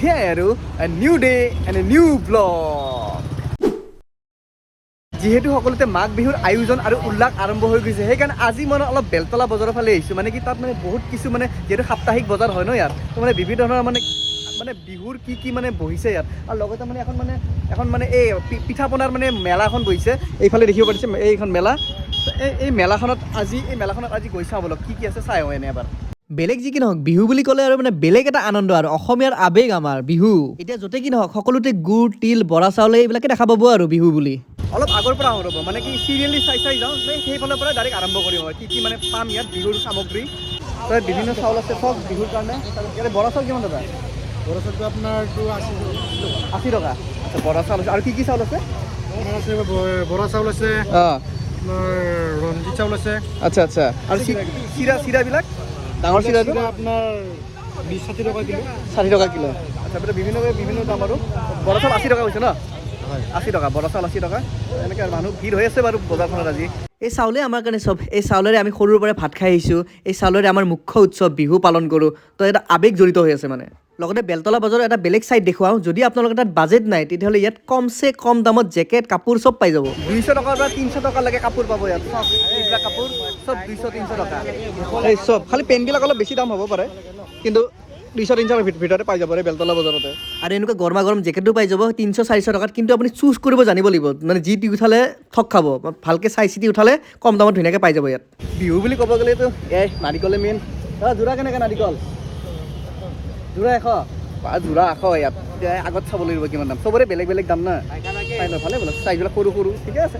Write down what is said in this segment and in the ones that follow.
সেয়াই আৰু new day and new blog যিহেতু সকলোতে মাঘ বিহুৰ আয়োজন আৰু উল্লাস আৰম্ভ হৈ গৈছে, সেইকাৰণে আজি মই অলপ বেলতলা বজাৰৰ ফালে আহিছোঁ। মানে কি তাত মানে বহুত কিছু মানে যিহেতু সাপ্তাহিক বজাৰ হয় ন ইয়াত, তো মানে বিভিন্ন ধৰণৰ মানে মানে বিহুৰ কি কি মানে বহিছে ইয়াত। আৰু লগতে মানে এখন মানে এখন মানে এই পিঠা পনাৰ মানে মেলা এখন বহিছে, এইফালে দেখিব পাৰিছে, এইখন মেলা। এই এই মেলাখনত আজি, এই মেলাখনত আজি গৈ চাওঁ বলক, কি কি আছে চাই আহোঁ এনে এবাৰ। বেলেগ যি কি নহওক বিহু বুলি ক'লে আৰু মানে বেলেগ এটা আনন্দ আৰু অসমীয়াৰ আৱেগ আমাৰ বিহু। এতিয়া য'তে কি নহওক সকলোতে গুড় তিল বৰা চাউল এইবিলাকে দেখা পাব আৰু বিহু বুলি। অলপ আগৰ পৰা আহোঁ ৰ'ব মানে কি চিৰিয়েলি চাই চাই যাওঁ সেই সেইফালৰ পৰা ডাইৰেক্ট আৰম্ভ কৰিম হয় কি কি মানে পাম ইয়াত বিহুৰ সামগ্ৰী। তাত বিভিন্ন চাউল আছে চব বিহুৰ কাৰণে। ইয়াতে বৰা চাউল কিমান দাদা বৰা চাউলটো আপোনাৰ এইটো আশী আশী টকা। আচ্ছা বৰা চাউল আছে। আৰু কি কি চাউল আছে? বৰা চাউল আছে আপোনাৰ ৰঞ্জিত চাউল আছে। আচ্ছা আচ্ছা। আৰু চিৰা চিৰাবিলাক? ডাঙৰ চিৰা আপোনাৰ বিছ ষাঠি টকা কিলো। ষাঠি টকা কিলো। আচ্ছা মানে বিভিন্ন বিভিন্ন দাম আৰু বৰা চাউল আশী টকা হৈছে ন? হয় আশী টকা বৰা চাউল আশী টকা। এনেকৈ মানুহ ভিৰ হৈ আছে বাৰু বজাৰখনত আজি। এই চাউলে আমাৰ কাৰণে চব এই চাউলেৰে আমি সৰুৰ পৰা ভাত খাই আহিছোঁ। এই চাউলেৰে আমাৰ মুখ্য উৎসৱ বিহু পালন কৰোঁ। তো এটা আৱেগ জড়িত হৈ আছে মানে। লগতে বেলতলা বজাৰৰ এটা বেলেগ ছাইড দেখুৱাওঁ। যদি আপোনালোকৰ তাত বাজেট নাই তেতিয়াহ'লে ইয়াত কমচে কম দামত জেকেট কাপোৰ চব পাই যাব। দুইশ টকাৰ পৰা তিনিশ টকালৈকে কাপোৰ পাব ইয়াত। চব এইবিলাক কাপোৰ চব দুইশ তিনিশ টকা। এই চব খালি পেণ্টবিলাক অলপ বেছি দাম হ'ব পাৰে। কিন্তু দুইশ তিনিশৰ ভিত- ভিতৰতে পাই যাব বেলতলা বজাৰতে। আৰু এনেকুৱা গৰমা গৰম জেকেটো পাই যাব তিনিশ চাৰিশ টকাত। কিন্তু আপুনি চুজ কৰিব জানিব লাগিব। মানে যি টি উঠালে ঠগ খাব ভালকৈ চাই চিতি উঠালে কম দামত ধুনীয়াকৈ পাই যাব ইয়াত। বিহু বুলি ক'ব গ'লেতো এই নাৰিকলে মেইন যোৰা কেনেকৈ নাৰিকল? যোৰা এশ? বা যোৰা এশ ইয়াত আগত চাব লাগিব কিমান দাম। চবৰে বেলেগ বেলেগ দাম না। চাই লওঁ ভালে বোলে। চাইজবিলাক সৰু সৰু ঠিকে আছে?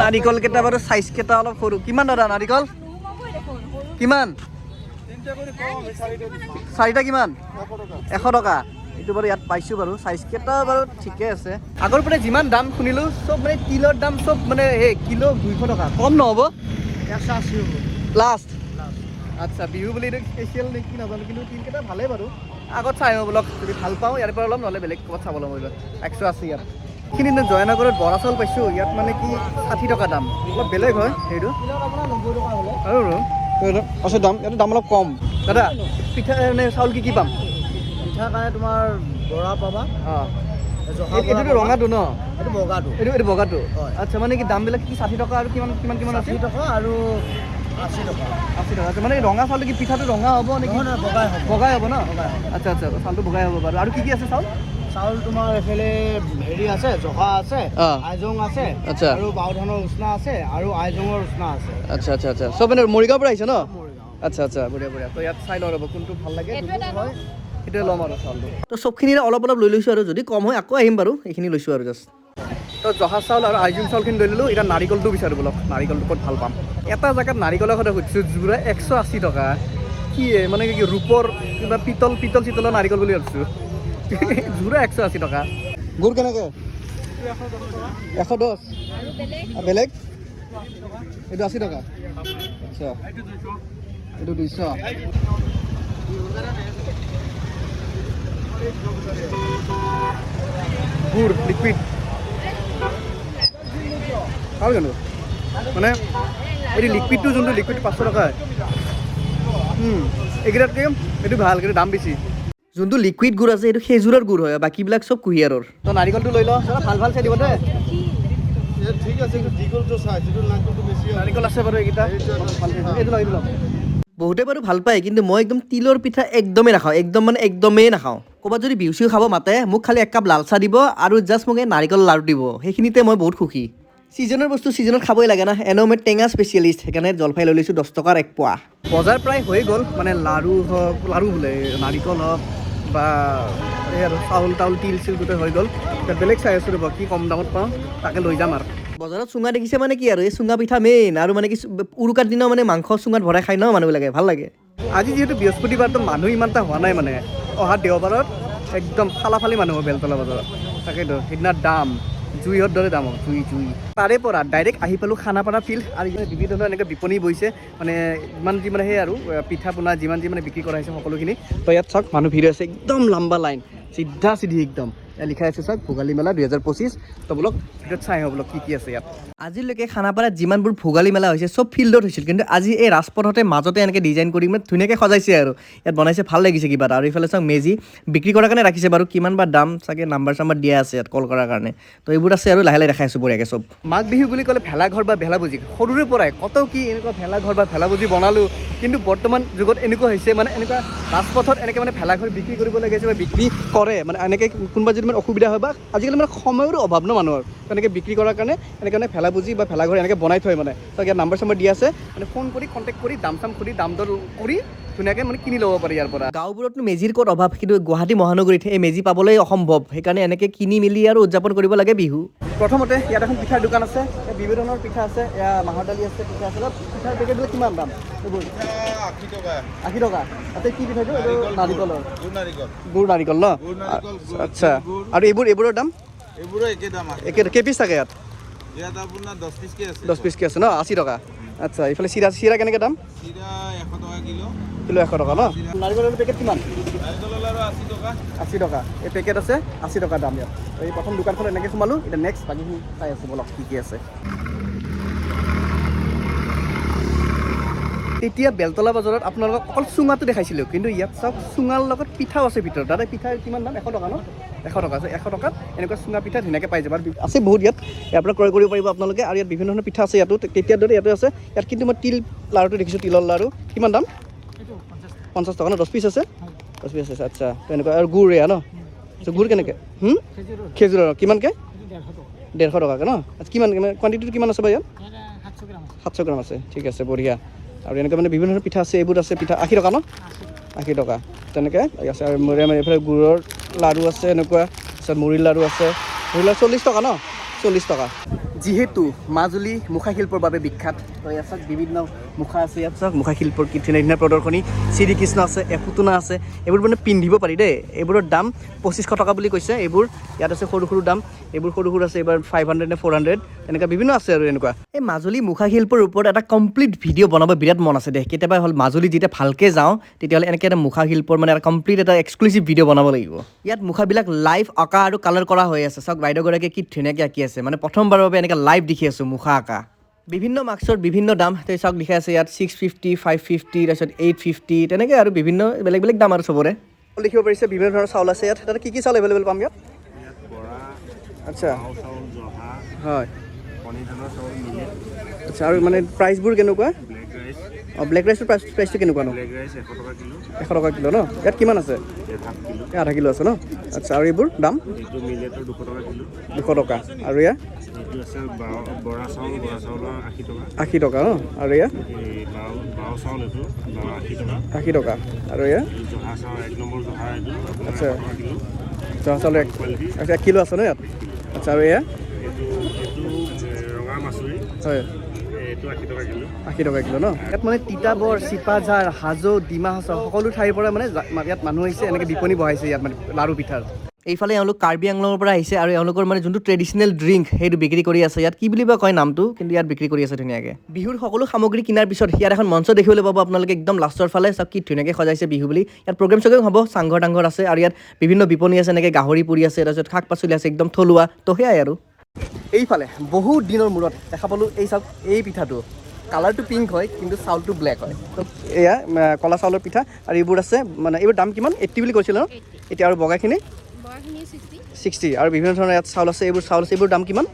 নাৰিকল কেইটা বাৰু চাইজ কেইটা অলপ সৰু। কিমান দাদা নাৰিকল? কিমান? চাৰিটা কিমান? এশ টকা। এইটো বাৰু ইয়াত পাইছোঁ বাৰু। চাইজ কেইটা বাৰু ঠিকে আছে। আগৰ পৰা যিমান দাম শুনিলোঁ চব মানে তিলৰ দাম চব মানে এই কিলো দুইশ টকা। কম নহ'ব? লাষ্ট আচ্ছা বিহু বুলি এইটো স্পেচিয়েল নে কি নাজানো কিন্তু তিলকেইটা ভালেই বাৰু। আগত চাই আহিব ব্লগ যদি ভালো পাওঁ ইয়াৰ পৰা অলপ নহ'লে বেলেগ ক'ৰবাত চাব ল'ম এইবাৰ একশ আছে ইয়াত। এইখিনি দিন জয়নগৰত বৰা চাউল পাইছোঁ ইয়াত মানে কি ষাঠি টকা দাম। অলপ বেলেগ হয় সেইটো। আৰু আছে দাম ইয়াতে দাম অলপ কম। দাদা পিঠা মানে চাউল কি কি পাম? পিঠাৰ কাৰণে তোমাৰ বৰা পাবা। অঁ। জহা এই- এইটোতো ৰঙাটো ন? এইটো বগাটো। এইটো এইটো বগাটো। আচ্ছা মানে কি দামবিলাক কি ষাঠি টকা আৰু কিমান কিমান কিমান আছে? টকা আৰু আশী টকা। আশী টকা। আচ্ছা মানে এই ৰঙা চাউলটো কি পিঠাটো ৰঙা হ'ব নেকি বগাই হ'ব। বগাই হ'ব ন? বগাই আচ্ছা আচ্ছা চাউলটো বগাই হ'ব বাৰু। আৰু কি কি আছে চাউল? চাউল তোমাৰ এইফালে হেৰি আছে জহা আছে আইজং আছে আচ্ছা। আৰু বাও ধানৰ উচনা আছে আৰু আইজঙৰ উচনা আছে। আচ্ছা আচ্ছা আচ্ছা। চব মানে মৰিগাঁৱৰ পৰা আহিছে ন? আচ্ছা আচ্ছা বঢ়িয়া বঢ়িয়া। তো ইয়াত চাই লওঁ ৰ'ব কোনটো ভালো লাগে সেইটোৱে ল'ম আৰু চাউলটো। তো চবখিনিৰে অলপ অলপ লৈ লৈছোঁ আৰু। যদি কম হয় আকৌ আহিম বাৰু। এইখিনি লৈছোঁ আৰু জাষ্ট তো জহা চাউল আৰু আইজোং চাউলখিনি লৈ ল'লোঁ। এতিয়া নাৰিকলটো বিচাৰোঁ বলক। নাৰিকলটো ক'ত ভালো পাম? এটা জেগাত নাৰিকলৰ কথা সুধিছোঁ, যোৰা একশ আশী টকা। কি মানে কি ৰূপৰ কিবা পিতল পিতল চিতলৰ নাৰিকল বুলি ভাবিছোঁ। যোৰা একশ আশী টকা। গুৰ কেনেকৈ? এশ দহ। বেলেগ? এইটো আশী টকা। আচ্ছা। এইটো দুইশ। গুড় লিকুইড আৰু জানো? মানে এই লিকুইডটো যোনটো লিকুইড পাঁচশো টকা এইকেইটাতকৈ এইটো ভালো কিন্তু দাম বেছি। যোনটো লিকুইড গুড় আছে সেইটো খেজুৰৰ গুড় হয় বাকীবিলাক চব কুঁহিয়াৰৰ। তো নাৰিকলটো লৈ লওঁ ভালো ভালো চাই দিব দেই ঠিক আছে নাৰিকল আছে বাৰু এইকেইটা। ভালো এইটো লওঁ এইটো লওঁ। বহুতে বাৰু ভালো পায় কিন্তু মই একদম তিলৰ পিঠা একদমেই নাখাওঁ একদম মানে একদমেই নাখাওঁ। ক'ৰবাত যদি বিহু চিহু খাব মাতে মোক খালি এক কাপ লাল চাহ দিব আৰু জাষ্ট মোক এই নাৰিকল লাড়ু দিব সেইখিনিতে মই বহুত সুখী। ছিজনৰ বস্তু ছিজনত খাবই লাগে না। এনেও মই টেঙা স্পেচিয়েলিষ্ট সেইকাৰণে জলফাই লৈ লৈছোঁ দহ টকাৰ এক পোৱা। বজাৰ প্ৰায় হৈ গ'ল মানে লাড়ু হওক লাড়ু বোলে নাৰিকল হওক বা এই আৰু চাউল তাউল তিল চিল গোটেই হৈ গ'ল। এতিয়া বেলেগ চাই আছোঁ ৰ'ব কি কম দামত পাওঁ তাকে লৈ যাম আৰু। বজাৰত চুঙা দেখিছে মানে কি আৰু এই চুঙা পিঠা মেইন আৰু মানে কি উৰুকাৰ দিনাও মানে মাংস চুঙাত ভৰাই খাই ন মানুহবিলাকে ভাল লাগে। আজি যিহেতু বৃহস্পতিবাৰতো মানুহ ইমান এটা হোৱা নাই মানে অহা দেওবাৰত একদম ফালাফালি মানুহ হ'ব বেলতলা বজাৰত। তাকেতো সেইদিনা দাম। জুইৰ দৰে দাম জুই জুই। তাৰে পৰা ডাইৰেক্ট আহি পালোঁ খানাপাৰা ফিল্ড আৰু বিভিন্ন ধৰণৰ এনেকৈ বিপণী বহিছে। মানে যিমান যি মানে সেই আৰু পিঠা পনা যিমান যি মানে বিক্ৰী কৰা হৈছে সকলোখিনি। তো ইয়াত চাওক মানুহ ভিৰ আছে একদম লম্বা লাইন চিধা চিধি একদম। লিখাই আছে চাওক ভোগালী মেলা দুহেজাৰ পঁচিছ। তো বোলক ভিতৰত চাই আহোঁ বোলক কি কি আছে ইয়াত। আজিলৈকে খানাপাৰাত যিমানবোৰ ভোগালী মেলা হৈছে চব ফিল্ডত হৈছিল। কিন্তু আজি এই ৰাজপথতে মাজতে এনেকৈ ডিজাইন কৰি মানে ধুনীয়াকৈ সজাইছে আৰু। ইয়াত বনাইছে ভালো লাগিছে কিবা এটা। আৰু এইফালে চাওক মেজি বিক্ৰী কৰাৰ কাৰণে ৰাখিছে বাৰু। কিমান বা দাম চাগে নাম্বাৰ চাম্বাৰ দিয়া আছে ইয়াত কল কৰাৰ কাৰণে। তো এইবোৰ আছে আৰু লাহে লাহে দেখাই আছোঁ বঢ়িয়াকৈ চব। মাঘ বিহু বুলি ক'লে ভেলাঘৰ বা ভেলাপুজি সৰুৰে পৰাই কত কি এনেকুৱা ভেলাঘৰ বা ভেলাপুজি বনালোঁ। কিন্তু বৰ্তমান যুগত এনেকুৱা হৈছে মানে এনেকুৱা ৰাজপথত এনেকৈ মানে ভেলাঘৰ বিক্ৰী কৰিব লাগিছে বা বিক্ৰী কৰে মানে এনেকৈ কোনোবা যদি মানে অসুবিধা হয় বা আজিকালি মানে সময়ৰো অভাৱ ন মানুহৰ। তেনেকৈ বিক্ৰী কৰাৰ কাৰণে, এনেকৈ মানে ভেলাপুজি বা ভেলাঘৰ এনেকৈ বনাই থয় মানে। তো ইয়াত নাম্বাৰ চাম্বাৰ দিয়া আছে। মানে ফোন কৰি কণ্টেক্ট কৰি দাম চাম কৰি দাম দৰ কৰি ধুনীয়াকৈ মানে কিনি ল'ব পাৰি ইয়াৰ পৰা। গাঁওবোৰতনো মেজিৰ ক'ত অভাৱ? কিন্তু গুৱাহাটী মহানগৰীত এই মেজি পাবলৈ অসম্ভৱ সেইকাৰণে এনেকৈ কিনি মেলি আৰু উদযাপন কৰিব লাগে বিহু। প্ৰথমতে ইয়াত এখন পিঠাৰ দোকান আছে। বিভিন্ন ধৰণৰ পিঠা আছে। এয়া মাহৰ দালি আছে পিঠা আছে। পিঠাৰ পেকেটবোৰ কিমান দাম? এইবোৰ? আশী টকা। তাতে কি পিঠা এইটো? নাৰিকলৰ। গুৰ নাৰিকল। ন? গুৰ নাৰিকল, গুৰ, আচ্ছা। আৰু এইবোৰ এইবোৰৰ দাম? এইবোৰো একে দাম থাকে ইয়াত? ইয়াত আপোনাৰ দহ পিচকৈ আছে। দহ পিচকৈ আছে ন? আশী টকা। আচ্ছা এইফালে চিৰা চিৰা কেনেকৈ দাম? চিৰা এশ টকা কিলো। কিলো এশ টকা ন? নাৰিকলৰ পেকেট কিমান? আশী টকা। এই পেকেট আছে, আশী টকা দাম ইয়াত। এই প্ৰথম দোকানখন এনেকৈ সোমালোঁ, এতিয়া নেক্সট বাকীখিনি চাই আছোঁ বলক কি কি আছে। তেতিয়া বেলতলা বজাৰত আপোনালোকক অকল চুঙাটো দেখাইছিলোঁ, কিন্তু ইয়াত চাওক চুঙাৰ লগত পিঠাও আছে ভিতৰত। দাদা, পিঠা কিমান দাম? এশ টকা ন? এশ টকা আছে, এশ টকাত এনেকুৱা চুঙা পিঠা ধুনীয়াকৈ পাই যাব। আৰু আছে বহুত ইয়াত। ইয়াৰ পৰা ক্ৰয় কৰিব পাৰিব আপোনালোকে, আৰু ইয়াত বিভিন্ন ধৰণৰ পিঠা আছে ইয়াতো। তেতিয়াৰ দৰে ইয়াতো আছে। ইয়াত কিন্তু মই তিল লাৰুটো দেখিছোঁ, তিলৰ লাৰু। কিমান দাম? পঞ্চাছ টকা ন দহ পিচ আছে? দহ পিচ আছে আচ্ছা। তেনেকুৱা আৰু গুড় এয়া ন? আচ্ছা, গুড় কেনেকৈ? হুম? খেজুৰৰ কিমানকৈ? ডেৰশ টকাকৈ ন? আচ্ছা কিমান কোৱাণ্টিটিটো কিমান আছে বা ইয়াত সাতশ গ্ৰাম আছে। ঠিক আছে বঢ়িয়া। আৰু এনেকৈ মানে বিভিন্ন ধৰণৰ পিঠা আছে এইবোৰ আছে পিঠা আশী টকা ন? আশী টকা। তেনেকৈ আছে আৰু এইফালে গুড়ৰ লাড়ু আছে এনেকুৱা। তাৰপিছত মুড়িৰ লাড়ু আছে। মুড়িৰ লাড়ু চল্লিছ টকা ন? চল্লিছ টকা। যিহেতু মাজুলী মুখা শিল্পৰ বাবে বিখ্যাত ইয়াত চাওক, বিভিন্ন মুখা আছে ইয়াত চাওক মুখা শিল্পৰ কি ধুনীয়া প্ৰদৰ্শনী, শ্ৰীকৃষ্ণ আছে এফুটুনা আছে, এইবোৰ মানে পিন্ধিব পাৰি দেই। এইবোৰৰ দাম পঁচিছশ টকা বুলি কৈছে, এইবোৰ ইয়াত আছে সৰু সৰু দাম, এইবোৰ সৰু সৰু আছে, এইবাৰ ফাইভ হাণ্ড্ৰেড নে ফ'ৰ হাণ্ড্ৰেড এনেকুৱা বিভিন্ন আছে আৰু এনেকুৱা। এই মাজুলী মুখা শিল্পৰ ওপৰত এটা কমপ্লিট ভিডিঅ' বনাব বিৰাট মন আছে দেই। কেতিয়াবা হ'ল মাজুলী যেতিয়া ভালকৈ যাওঁ, তেতিয়াহ'লে এনেকৈ এটা মুখা শিল্পৰ মানে এটা কমপ্লিট এটা এক্সক্লুচিভ ভিডিঅ' বনাব লাগিব। ইয়াত মুখাবিলাক লাইভ অঁকা আৰু কালাৰ কৰা হৈ আছে। চাওক, বাইদেউগৰাকীয়ে কি ধুনীয়াকৈ আঁকি আছে। মানে প্ৰথমবাৰৰ বাবে এনেকৈ লাইভ দেখি আছোঁ মুখা আঁকা। বিভিন্ন মাৰ্কছৰ বিভিন্ন দাম তেওঁ চাওক লিখা আছে ইয়াত ছিক্স ফিফটি ফাইভ ফিফটি তাৰপিছত এইট ফিফটি তেনেকৈ আৰু বিভিন্ন বেলেগ বেলেগ দাম আৰু চবৰে। লিখিব পাৰিছে বিভিন্ন ধৰণৰ চাউল আছে ইয়াত। তাতে কি কি চাউল এভেইলেবল পাম ইয়াত? আচ্ছা। হয়। আচ্ছা আৰু মানে প্ৰাইচবোৰ কেনেকুৱা? ব্লেক ৰাইচৰ প্ৰাইচ প্ৰাইচটো কেনেকুৱা ন? এশ টকা কিলো। ন? ইয়াত কিমান আছে? আধা কিলো। আছে ন? আচ্ছা আৰু এইবোৰ দাম? দুশ টকা আৰু চাউল আশী টকা। ন? আৰু বাও আশী টকা। আৰু এয়া এই জহা চাউল এক আচ্ছা। জহা চাউল এক আচ্ছা এক কিলো আছে ন ইয়াত? আচ্ছা আৰু মাচুৰি হয়। আশী টকা কিলো। ন? ইয়াত মানে তিতাবৰ চিপাঝাৰ হাজো ডিমা হাছাও সকলো ঠাইৰ পৰা মানে ইয়াত মানুহ আহিছে এনেকৈ বিপণী বহাইছে ইয়াত মানে লাৰু পিঠাৰ। এইফালে এওঁলোক কাৰ্বি আংলঙৰ পৰা আহিছে আৰু এওঁলোকৰ মানে যোনটো ট্ৰেডিশ্যনেল ড্ৰিংক সেইটো বিক্ৰী কৰি আছে। ইয়াত কি বুলি বা কয় নামটো? কিন্তু ইয়াত বিক্ৰী কৰি আছে ধুনীয়াকৈ। বিহুৰ সকলো সামগ্ৰী কিনাৰ পিছত ইয়াত এখন মঞ্চ দেখিবলৈ পাব আপোনালোকে একদম লাষ্টৰ ফালে। চাওক কি ধুনীয়াকৈ সজাইছে বিহু বুলি। ইয়াত প্ৰগ্ৰেম চগ্ৰেম হ'ব চাংঘৰ টাংঘৰ আছে আৰু ইয়াত বিভিন্ন বিপণী আছে এনেকৈ গাহৰি পুৰি আছে তাৰপিছত শাক পাচলি আছে একদম থলুৱা। তো সেয়াই আৰু। এইফালে বহুত দিনৰ মূৰত দেখা পালোঁ এই চাওক এই পিঠাটো। কালাৰটো পিংক হয় কিন্তু চাউলটো ব্লেক হয়। তো এয়া কলা চাউলৰ পিঠা আৰু এইবোৰ আছে মানে এইবোৰ দাম কিমান? এইট্টি বুলি কৈছিলে ন? এতিয়া আৰু বগাখিনি? ছিক্সটি আৰু বিভিন্ন ধৰণৰ ইয়াত চাউল আছে এইবোৰ চাউল আছে এইবোৰ দাম কিমান?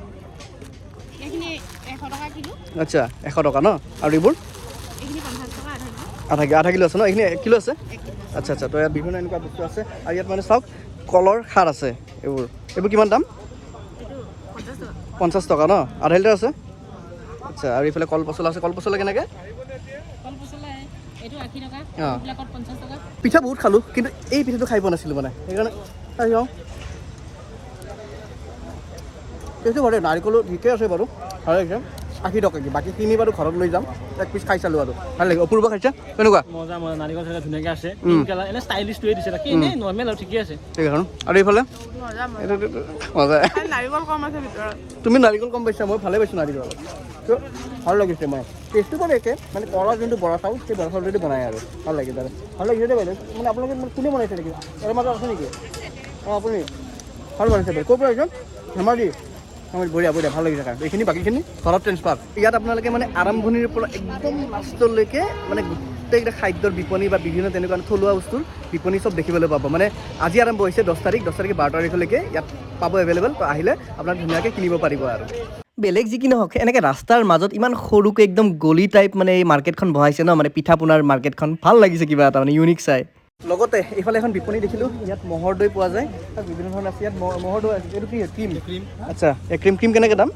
আচ্ছা এশ টকা ন? আৰু এইবোৰ? আধা আধা কিলো আছে ন? এইখিনি এক কিলো আছে? আচ্ছা আচ্ছা তো ইয়াত বিভিন্ন এনেকুৱা বস্তু আছে আৰু ইয়াত মানে চাওক কলৰ খাৰ আছে এইবোৰ। এইবোৰ কিমান দাম? পঞ্চাছ টকা ন? আধা লিটাৰ আছে? আচ্ছা আৰু এইফালে কল পচলা আছে। কল পচলা কেনেকৈ এইটো পিঠা বহুত খালোঁ কিন্তু এই পিঠাটো খাই পোৱা নাছিলোঁ মানে। সেইকাৰণে খাই যাওঁ সেইটো বাৰু নাৰিকলো ঠিকে আছে বাৰু। ভালো লাগিছে আশী টকা কি? বাকীখিনি বাৰু ঘৰত লৈ যাম। এক পিচ খাই চালোঁ আৰু। ভালো লাগে অপূৰ্ব খাইছে? কেনেকুৱা? মজা মজা। নাৰিকল চাৰিকল ধুনীয়াকৈ আছে। এনে ষ্টাইলিছটোৱে দিছে। বাকী এনেই নৰ্মেল আৰু ঠিকে আছে। ঠিক আছে আৰু এইফালে? মজা নাৰিকল কম আছে ভিতৰত। তুমি নাৰিকল কম পাইছা মই ভালে পাইছোঁ নাৰিকল তো ভালো লাগিছে মই টেষ্টটো বাৰু একে। মানে কলৰ যোনটো বৰা চাউল সেই বৰা চাউলটো বনাই আৰু। ভালো লাগিছে তাৰে ভালো লাগিছে দেই বাইদেউ। মানে আপোনালোকে মানে কোনে বনাইছে নেকি ইয়াৰ মাজত আছে নেকি? অঁ আপুনি। ভালো বনাইছে বে। ক'ৰ পৰা আহিছে? ধেমাজি? ধেমাজি বঢ়িয়া বঢ়িয়া ভালো লাগিছে খাই এইখিনি বাকীখিনি ঘৰত ট্ৰেন্সফাৰ ইয়াত আপোনালোকে মানে আৰম্ভণিৰ পৰা একদম লাষ্টলৈকে মানে গোটেইকেইটা খাদ্যৰ বিপণী বা বিভিন্ন তেনেকুৱা থলুৱা বস্তুৰ বিপণী চব দেখিবলৈ পাব। মানে আজি আৰম্ভ হৈছে দহ তাৰিখ, দহ তাৰিখে বাৰ তাৰিখলৈকে ইয়াত পাব এভেইলেবল আহিলে আপোনাক ধুনীয়াকৈ কিনিব পাৰিব আৰু। বেলেগ যি কি নহওক, এনেকৈ ৰাস্তাৰ মাজত ইমান সৰুকৈ একদম গলি টাইপ মানে এই মাৰ্কেটখন বহাইছে ন মানে পিঠা পোনাৰ মাৰ্কেটখন ভালো লাগিছে কিবা এটা মানে ইউনিক চাই। লগতে এইফালে এখন বিপণী দেখিলোঁ ইয়াত ম'হৰ দৈ পোৱা যায় তাত বিভিন্ন ধৰণৰ আছে ইয়াত ম'হৰ দৈ আছে এইটো কি ক্ৰীম? ক্ৰীম। আচ্ছা এই ক্ৰীম ক্ৰীম কেনেকৈ দাম?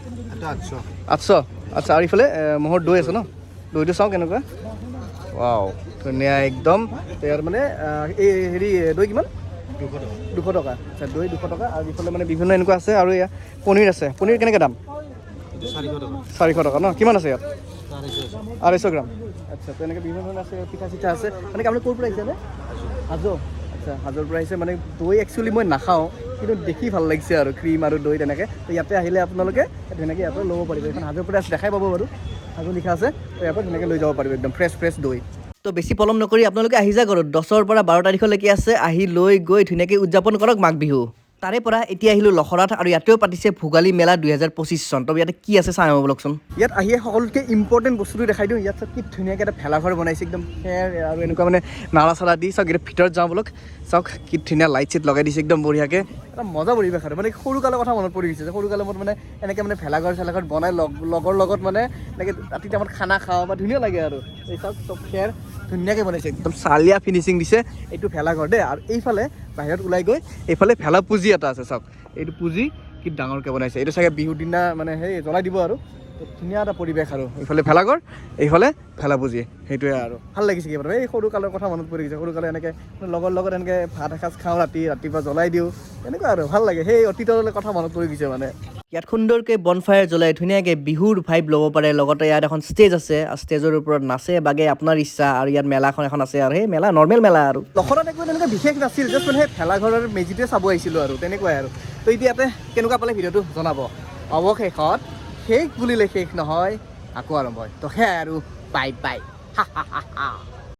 আঠশ। আঠশ। আচ্ছা আৰু ইফালে ম'হৰ দৈ আছে ন? দৈটো চাওঁ কেনেকুৱা। ৱাও ধুনীয়া একদম। ইয়াৰ মানে এই হেৰি দৈ কিমান? দুশ টকা। আচ্ছা দৈ দুশ টকা আৰু ইফালে মানে বিভিন্ন এনেকুৱা আছে আৰু ইয়াত পনীৰ আছে। পনীৰ কেনেকৈ দাম? চাৰিশ টকা। ন? কিমান আছে ইয়াত? আঢ়ৈশ গ্ৰাম। আচ্ছা তো এনেকৈ বিভিন্ন ধৰণৰ আছে পিঠা চিঠা আছে। মানে আপুনি ক'ৰ পৰা আহিছে নে? হাজো আচ্ছা হাজোৰ পৰা আহিছে মানে দৈ একচুৱেলি মই নাখাওঁ কিন্তু দেখি ভাল লাগিছে আৰু ক্ৰীম আৰু দৈ তেনেকৈ। তো ইয়াতে আহিলে আপোনালোকে ধুনীয়াকৈ ইয়াতে ল'ব পাৰিব। এইখন হাজোৰ পৰা দেখাই পাব বাৰু। হাজো লিখা আছে তো ইয়াৰ পৰা ধুনীয়াকৈ লৈ যাব পাৰিব একদম ফ্ৰেছ ফ্ৰেছ দৈ। তো বেছি পলম নকৰি আপোনালোকে আহি যায় ঘৰত দহৰ পৰা বাৰ তাৰিখলৈকে আছে আহি লৈ গৈ ধুনীয়াকৈ উদযাপন কৰক মাঘ বিহু। তাৰে পৰা এতিয়া আহিলোঁ লখৰাত আৰু ইয়াতেও পাতিছে ভোগালী মেলা দুহেজাৰ পঁচিছ চন। তো ইয়াতে কি আছে চাই আহিব বলকচোন। ইয়াত আহিয়ে সকলোতকৈ ইম্পৰ্টেণ্ট বস্তুটো দেখাই দিওঁ। ইয়াত কি ধুনীয়াকৈ এটা ভেলাঘৰ বনাইছে, একদম খেৰ আৰু এনেকুৱা মানে নাৰা চাৰা দি চাওক, এতিয়া ভিতৰত যাওঁ বলক। চাওক, কি ধুনীয়া লাইট চাইট লগাই দিছে, একদম বঢ়িয়াকৈ। এটা মজা পৰিৱেশ আৰু। মানে সৰুকালৰ কথা মনত পৰি গৈছে যে সৰুকালৰ মত মানে এনেকৈ মানে ভেলাঘৰ চেলাঘৰ বনাই লগ লগৰ লগত মানে এনেকৈ ৰাতি টাইমত খানা খাওঁ বা ধুনীয়া লাগে আৰু। এই চাওক, চব খেৰ ধুনীয়াকৈ বনাইছে, একদম চালিয়া ফিনিচিং দিছে এইটো ভেলাঘৰ দেই আৰু এইফালে বাহিৰত ওলাই গৈ এইফালে ভেলা পুঁজি এটা আছে চাওক। এইটো পুঁজি কি ডাঙৰকৈ বনাইছে। এইটো চাগে বিহুৰ দিনা মানে সেই জ্বলাই দিব আৰু। ধুনীয়া এটা পৰিৱেশ আৰু। এইফালে ভেলাঘৰ এইফালে ভেলা পুঁজি সেইটোৱে আৰু। ভাল লাগিছে কিবা এটা। এই সৰু কালৰ কথা মনত পৰি গৈছে। সৰু কালে এনেকৈ লগৰ লগত এনেকৈ ভাত এসাঁজ খাওঁ ৰাতি ৰাতিপুৱা জ্বলাই দিওঁ এনেকুৱা আৰু। ভাল লাগে। সেই অতীতৰ কথা মনত পৰি গৈছে মানে। ইয়াত সুন্দৰকৈ বনফায়াৰ জ্বলাই ধুনীয়াকৈ বিহুৰ ভাইব ল'ব পাৰে। লগতে ইয়াত এখন ষ্টেজ আছে। আৰু ষ্টেজৰ ওপৰত নাচে বাগে আপোনাৰ ইচ্ছা। আৰু ইয়াত মেলাখন এখন আছে আৰু। সেই মেলা নৰ্মেল মেলা আৰু। লখৰাত একো তেনেকৈ বিশেষ নাছিল। জাষ্ট মানে সেই ভেলাঘৰৰ মেজিটোৱে চাব আহিছিলোঁ আৰু। তেনেকুৱাই আৰু। তো এতিয়া ইয়াতে কেনেকুৱা পালে ভিডিঅ'টো জনাব? অৱশেষত শেষ বুলিলে শেষ নহয়। আকৌ আৰম্ভ হয়। তো সেয়াই আৰু। Bye bye.